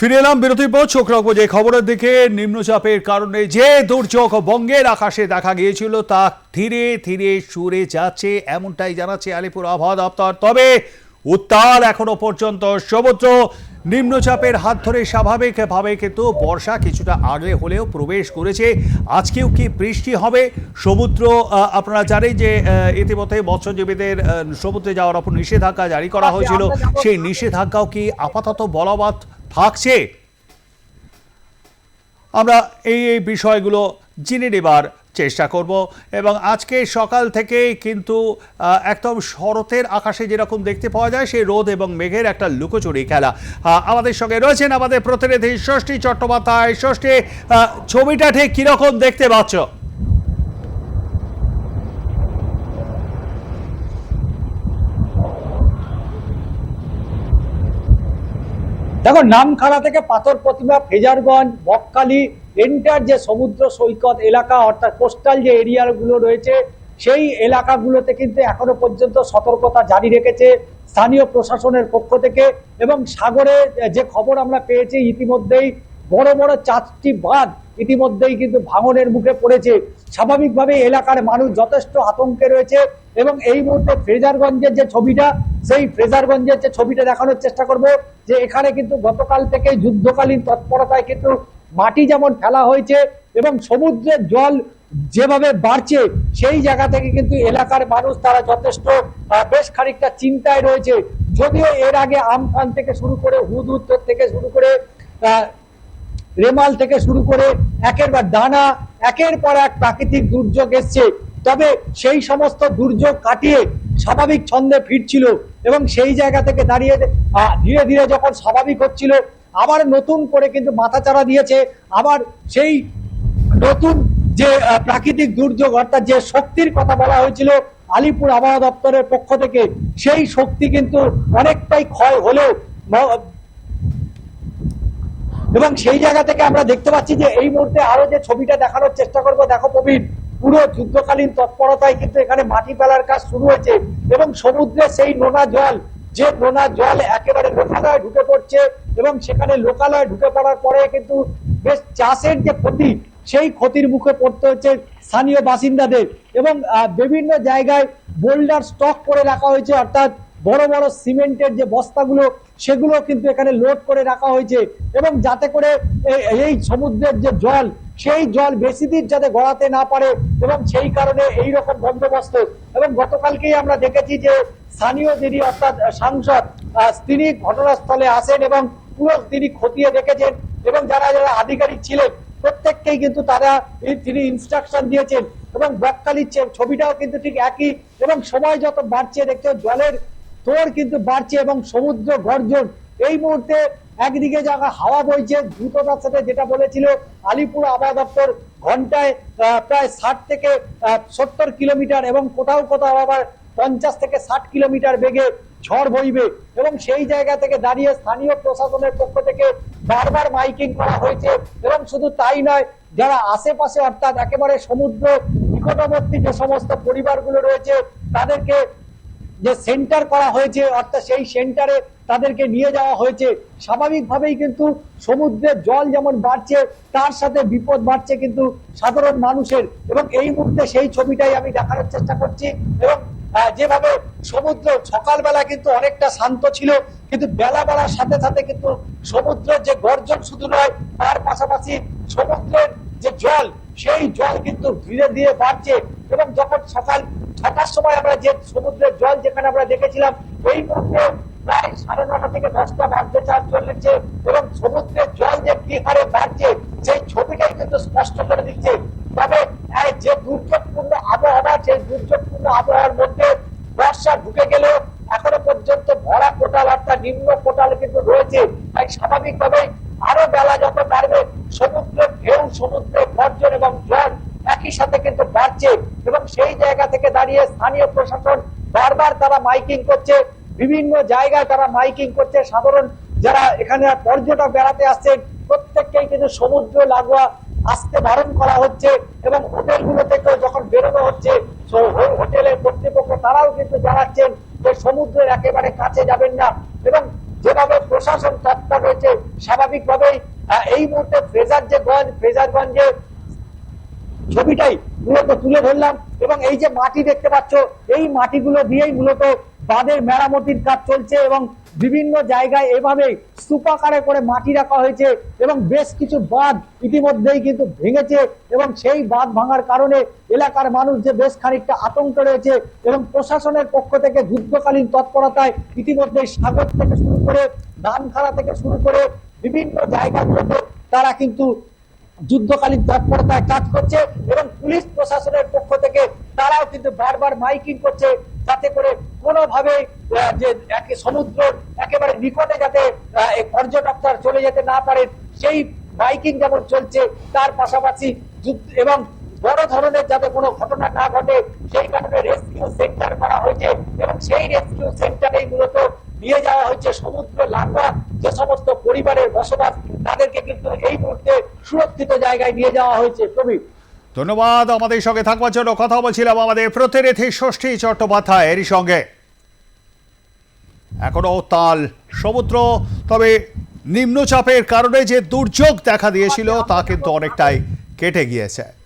ফিরে এলাম বিরতির পর চোখ রাখব যে খবরের দিকে। নিম্নচাপের কারণে যে দুর্যোগ বঙ্গের আকাশে দেখা গিয়েছিল তা ধীরে ধীরে সরে যাচ্ছে এমনটাই জানাচ্ছে আলিপুর আবহাওয়া দপ্তর। তবে উত্তাল এখনও পর্যন্ত সমুদ্র। নিম্নচাপের হাত ধরে স্বাভাবিকভাবে কিন্তু বর্ষা কিছুটা আগে হলেও প্রবেশ করেছে। আজকেও কি বৃষ্টি হবে? সমুদ্র আপনারা জানেন যে ইতিমধ্যে মৎস্যজীবীদের সমুদ্রে যাওয়ার ওপর নিষেধাজ্ঞা জারি করা হয়েছিল। সেই নিষেধাজ্ঞাও কি আপাতত বলবৎ থাকছে। আমরা এই এই বিষয়গুলো জেনে নেবার চেষ্টা করব এবং আজকে সকাল থেকেই কিন্তু একদম শরতের আকাশে যেরকম দেখতে পাওয়া যায়, সেই রোদ এবং মেঘের একটা লুকোচুরি খেলা। আমাদের সঙ্গে রয়েছেন আমাদের প্রতিনিধি ষষ্ঠী চট্টোপাধ্যায়। ষষ্ঠী ছবিটা ঠিক কীরকম দেখতে পাচ্ছ? দেখো, নামখানা থেকে পাথর প্রতিমা, ফেজারগঞ্জ, বকখালি এন্টার যে সমুদ্র সৈকত এলাকা, অর্থাৎ কোস্টাল যে এরিয়াগুলো রয়েছে, সেই এলাকাগুলোতে কিন্তু এখনও পর্যন্ত সতর্কতা জারি রেখেছে স্থানীয় প্রশাসনের পক্ষ থেকে এবং সাগরে যে খবর আমরা পেয়েছি ইতিমধ্যেই বড় বড় চারটি বাঁধ ইতিমধ্যেই কিন্তু ভাঙনের মুখে পড়েছে। স্বাভাবিকভাবে এলাকার মানুষ যথেষ্ট আতঙ্কে রয়েছে এবং এই মুহূর্তে ফ্রেজারগঞ্জের যে ছবিটা, সেই ফ্রেজারগঞ্জের যে ছবিটা দেখানোর চেষ্টা করব যে এখানে কিন্তু গতকাল থেকে যুদ্ধকালীন তৎপরতায় কিন্তু মাটি যেমন ফেলা হয়েছে এবং সমুদ্রের জল যেভাবে বাড়ছে, সেই জায়গা থেকে কিন্তু এলাকার মানুষ তারা যথেষ্ট বেশ খানিকটা চিন্তায় রয়েছে। যদিও এর আগে আমফান থেকে শুরু করে হুদুদ থেকে শুরু করে রেমাল থেকে শুরু করে একের পর দানা একের পর এক প্রাকৃতিক দুর্যোগ এসছে। তবে সেই সমস্ত দুর্যোগ কাটিয়ে স্বাভাবিক ছন্দে ফিরছিল এবং সেই জায়গা থেকে দাঁড়িয়ে ধীরে ধীরে যখন স্বাভাবিক হচ্ছিল, আবার নতুন করে কিন্তু মাথাচাড়া দিয়েছে। আবার সেই নতুন যে প্রাকৃতিক দুর্যোগ, অর্থাৎ যে শক্তির কথা বলা হয়েছিল আলিপুর আবহাওয়া দপ্তরের পক্ষ থেকে, সেই শক্তি কিন্তু অনেকটাই ক্ষয় হলেও এবং সেই জায়গা থেকে আমরা দেখতে পাচ্ছি যে এই মুহূর্তে আরও যে ছবিটা দেখানোর চেষ্টা করব, দেখো প্রবীণ, পুরো যুদ্ধকালীন তৎপরতায় কিন্তু এখানে মাটি ফেলার কাজ শুরু হয়েছে এবং সমুদ্রে সেই নোনা জল, যে নোনা জল একেবারে লোকালয়ে ঢুকে পড়ছে এবং সেখানে লোকালয়ে ঢুকে পড়ার পরে কিন্তু বেশ চাষের যে ক্ষতি, সেই ক্ষতির মুখে পড়তে হচ্ছে স্থানীয় বাসিন্দাদের এবং বিভিন্ন জায়গায় বোল্ডার স্টক করে রাখা হয়েছে, অর্থাৎ বড় বড় সিমেন্টের যে বস্তাগুলো, সেগুলো কিন্তু এখানে লোড করে রাখা হয়েছে এবং যাতে করে এই সমুদ্রের যে জল, সেই জল বেশি দিন যাতে গড়াতে না পারে এবং সেই কারণে এই রকম বন্দোবস্ত। এবং গতকালকেই আমরা দেখেছি যে স্থানীয় যিনি অর্থাৎ সাংসদ তিনি ঘটনাস্থলে আসেন এবং পুরো তিনি খতিয়ে দেখেছেন এবং যারা যারা আধিকারিক ছিলেন, প্রত্যেককেই কিন্তু তারা তিনি ইনস্ট্রাকশন দিয়েছেন এবং বকখালির ছবিটাও কিন্তু ঠিক একই এবং সময় যত বাড়ছে দেখছ জলের তোর কিন্তু বাড়ছে এবং সমুদ্র গর্জন। এই মুহূর্তে একদিকে জায়গা হাওয়া বইছে, দ্রুততার সাথে যেটা বলেছিল আলিপুর আবহাওয়া দপ্তর, ঘন্টায় প্রায় ষাট থেকে সত্তর কিলোমিটার এবং কোথাও কোথাও আবার পঞ্চাশ থেকে ষাট কিলোমিটার বেগে ঝড় বইবে এবং সেই জায়গা থেকে দাঁড়িয়ে স্থানীয় প্রশাসনের পক্ষ থেকে বারবার মাইকিং করা হয়েছে এবং শুধু তাই নয়, যারা আশেপাশে অর্থাৎ একেবারে সমুদ্র নিকটবর্তী যে সমস্ত পরিবারগুলো রয়েছে, তাদেরকে যে সেন্টার করা হয়েছে, অর্থাৎ সেই সেন্টারে তাদেরকে নিয়ে যাওয়া হয়েছে। স্বাভাবিকভাবেই কিন্তু সমুদ্রের জল যেমন বাড়ছে, তার সাথে বিপদ বাড়ছে কিন্তু সাধারণ মানুষের। এবং এই মুহূর্তে সেই ছবিটাই আমি দেখানোর চেষ্টা করছি। এবং যেভাবে সমুদ্র, সকালবেলা কিন্তু অনেকটা শান্ত ছিল, কিন্তু বেলা বেলার সাথে সাথে কিন্তু সমুদ্রের যে গর্জন শুধু নয়, তার পাশাপাশি সমুদ্রের যে জল, সেই জল কিন্তু ধীরে ধীরে বাড়ছে। এবং যখন সকাল ছটার সময় আমরা যে সমুদ্রের জল যেখানে আমরা দেখেছিলাম এই মুহূর্তে প্রায় সাড়ে নটা থেকে দশটা বাজতে চার চলেছে এবং সমুদ্রের জল যে কি হারে বাড়ছে, সেই ছবিটাই কিন্তু স্পষ্ট করে দিচ্ছে। তবে যে দুর্যোগপূর্ণ আবহাওয়া, সেই দুর্যোগপূর্ণ আবহাওয়ার মধ্যে বর্ষা ঢুকে গেলেও এখনও পর্যন্ত ভরা কোটাল, অর্থাৎ নিম্ন কোটাল কিন্তু রয়েছে। তাই স্বাভাবিকভাবেই আরও বেলা যত বাড়বে, সমুদ্রের ঢেউ, সমুদ্রের গর্জন এবং জল একই সাথে কিন্তু বাড়ছে এবং সেই জায়গা থেকে দাঁড়িয়ে স্থানীয় প্রশাসন বারবার তারা মাইকিং করছে, বিভিন্ন জায়গায় তারা মাইকিং করছে। সাধারণ যারা এখানে পর্যটক বেড়াতে আসছেন, প্রত্যেককেই কিন্তু সমুদ্র লাগোয়া আসতে বারণ করা হচ্ছে এবং হোটেলগুলো থেকেও যখন বেরোনো হচ্ছে হোটেলের কর্তৃপক্ষ তারাও কিন্তু জানাচ্ছেন যে সমুদ্রের একেবারে কাছে যাবেন না এবং যেভাবে প্রশাসন তৎপর রয়েছে, স্বাভাবিকভাবেই এই মুহূর্তে ফ্রেজার যে গঞ্জ ফ্রেজারগঞ্জে ছবিটাই মূলত তুলে ধরলাম এবং এই যে মাটি দেখতে পাচ্ছ, এই মাটিগুলো দিয়েই মূলত বাঁধের মেরামতির কাজ চলছে এবং বিভিন্ন জায়গায় এভাবে স্তূপাকারে করে মাটি রাখা হয়েছে এবং বেশ কিছু বাঁধ ইতিমধ্যেই কিন্তু ভেঙেছে এবং সেই বাঁধ ভাঙার কারণে এলাকার মানুষ যে বেশ খানিকটা আতঙ্ক রয়েছে এবং প্রশাসনের পক্ষ থেকে যুদ্ধকালীন তৎপরতায় ইতিমধ্যে সাগর থেকে শুরু করে ধানখানা থেকে শুরু করে বিভিন্ন জায়গাগুলোতে তারা কিন্তু যুদ্ধকালীন তৎপরতায় কাজ করছে এবং পুলিশ প্রশাসনের পক্ষ থেকে তারাও কিন্তু বারবার মাইকিং করছে যাতে করে কোনোভাবে যে একে সমুদ্র একেবারে নিকটে যাতে পর্যটকরা চলে যেতে না পারে সেই মাইকিং যেমন চলছে, তার পাশাপাশি এবং বড় ধরনের যাতে কোনো ঘটনা না ঘটে, সেই কারণে রেস্কিউ সেন্টার করা হয়েছে এবং সেই রেস্কিউ সেন্টারেই মূলত নিয়ে যাওয়া হয়েছে সমুদ্র লাঙ্গা যে সমস্ত পরিবারের বসবাস তাদেরকে কিন্তু এই মুহূর্তে সুরক্ষিত জায়গায় নিয়ে যাওয়া হয়েছে। প্রবীর। ধন্যবাদ আমাদের সঙ্গে থাকবার জন্য। কথা বলছিলাম আমাদের প্রতিনিধি ষষ্ঠী চট্টোপাধ্যায় এরই সঙ্গে। এখনও তাল সমুদ্র, তবে নিম্নচাপের কারণে যে দুর্যোগ দেখা দিয়েছিল তা কিন্তু অনেকটাই কেটে গিয়েছে।